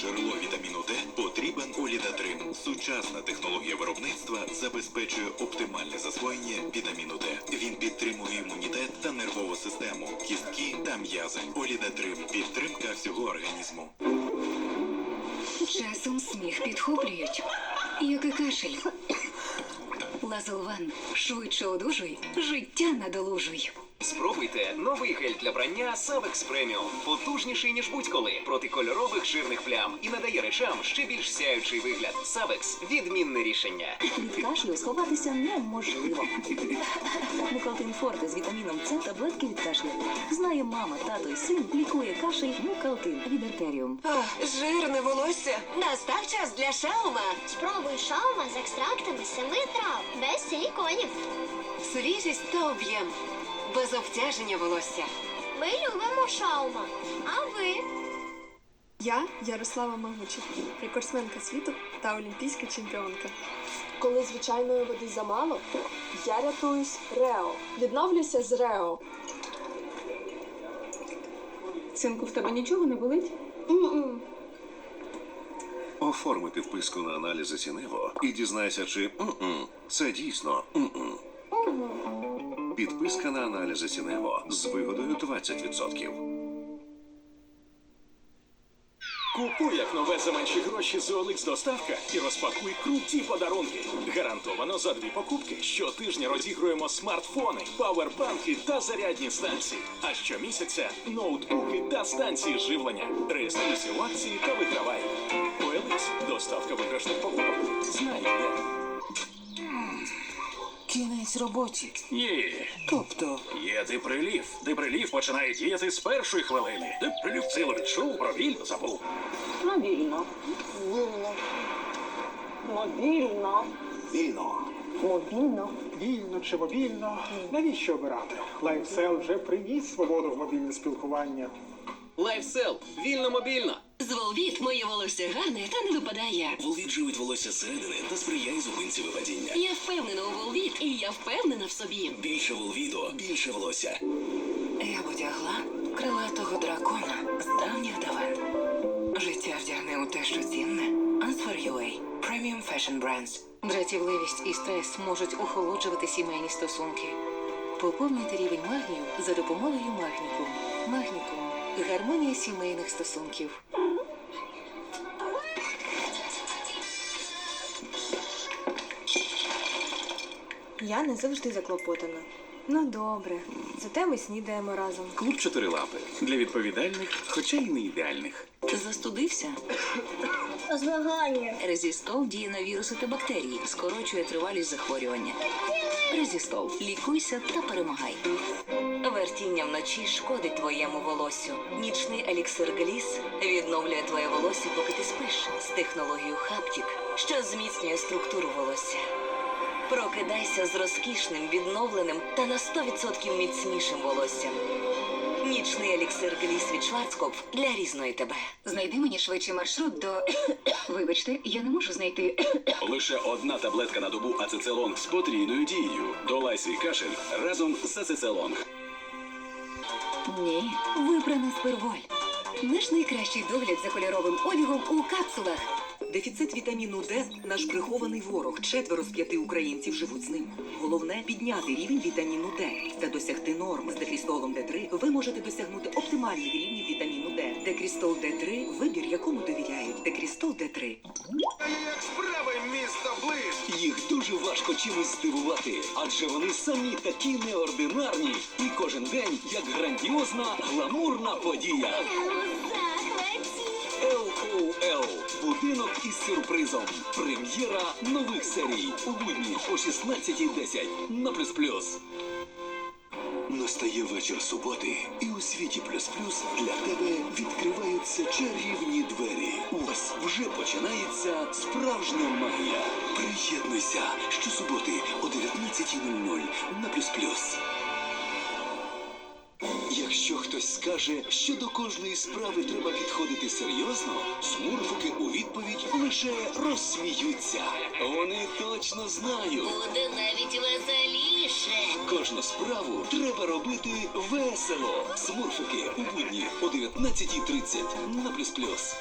джерело вітаміну Д, потрібен Олідатрим. Сучасна технологія виробництва забезпечує оптимальне засвоєння вітаміну Д. Він підтримує імунітет та нервову систему, кістки та м'язи. Олідатрим підтримка всього організму. Часом сміх підхоплюють, як і кашель. Лазолван, швидше одужуй, життя надолужуй. Спробуйте новий гель для прання Савекс Преміум. Потужніший, ніж будь-коли, проти кольорових жирних плям і надає речам ще більш сяючий вигляд. Савекс відмінне рішення. Від кашлю сховатися неможливо. Мукалтин Форте з вітаміном С таблетки від кашлю. Знає мама, тато і син лікує кашель Мукалтин від артеріум. Ах, жирне волосся. Настав час для шаума. Спробуй шаума з екстрактами семи трав, без силіконів. Свіжість та об'єм. Без обтяження волосся. Ми любимо шаума. А ви? Я Ярослава Магучик, рекордсменка світу та олімпійська чемпіонка. Коли звичайної води замало, я рятуюсь Рео. Відновлюся з Рео. Синку, в тебе нічого не болить? М-м. Оформи підписку на аналізи Сінево і дізнайся, чи м-м, це дійсно м-м. Підписка на аналізи Сінево з вигодою 20%. Купуй як нове за менші гроші з OLX доставка і розпакуй круті подарунки. Гарантовано за дві покупки. Щотижня розігруємо смартфони, павербанки та зарядні станції. А щомісяця ноутбуки та станції живлення. Реєструйся в акції та вигравай. OLX – доставка виграшних покупок. Знай де. Кінець роботі. Є. Тобто, Є диприлів. Диприлів починає діяти з першої хвилини. Диприлів силу відчув, про біль забув. Мобільно. Вільно. Мобільно. Вільно. Мобільно. Вільно чи мобільно? Навіщо обирати? LifeSell вже приніс свободу в мобільне спілкування. Лайфсел. Вільно мобільно. Волвіт моє волосся гарне та не випадає. Волвіт живить волосся зсередини та сприяє зупинці випадіння. Я впевнена у Волвіт, і я впевнена в собі. Більше Волвіто, більше волосся. я б одягла крилатого дракона з давніх давен. Життя вдягне у те, що цінне. Answer UA. Premium Fashion Brands. Дратівливість і стрес можуть охолоджувати сімейні стосунки. Поповнюйте рівень магнію за допомогою магнікум. Магнікум. Гармонія сімейних стосунків. Я не завжди заклопотана. Ну добре, зате ми снідаємо разом. Клуб чотирилапи. Для відповідальних, хоча й не ідеальних. Застудився? Змагання. Резістол діє на віруси та бактерії, скорочує тривалість захворювання. Резістол. Лікуйся та перемагай. Вертіння вночі шкодить твоєму волосю. Нічний еліксир Гліс відновлює твоє волосся, поки ти спиш з технологією Хаптік, що зміцнює структуру волосся. Прокидайся з розкішним, відновленим та на 100% міцнішим волоссям. Нічний еліксир Гліс від Шварцкопф для різної тебе. Знайди мені швидший маршрут до. Вибачте, я не можу знайти. Лише одна таблетка на добу ацецелонг з потрійною дією. Долай свій кашель разом з ацецелонг. Ні, вибрана сперволь. Наш найкращий догляд за кольоровим одягом у капсулах. Дефіцит вітаміну Д наш прихований ворог. Четверо з п'яти українців живуть з ним. Головне підняти рівень вітаміну Д та досягти норм з декрістолом Д3 ви можете досягнути оптимальних рівнів вітаміну Д. Декрістол Д3 – вибір, якому довіряють. Декрістол Д3. Як справи міста Близ? Їх дуже важко чимось здивувати, адже вони самі такі неординарні. І кожен день як грандіозна гламурна подія. LOL. Будинок із сюрпризом. Прем'єра нових серій. У будні о 16.10 на плюс плюс. Настає вечір суботи, і у світі плюс плюс для тебе відкриваються чарівні двері. Ось вже починається справжня магія. Приєднуйся щосуботи о 19.00 на плюс плюс. Хтось скаже, що до кожної справи треба підходити серйозно, смурфики у відповідь лише розсміються. Вони точно знають. Буде навіть веселіше. Кожну справу треба робити весело. Смурфики у будні о 19.30 на плюс плюс.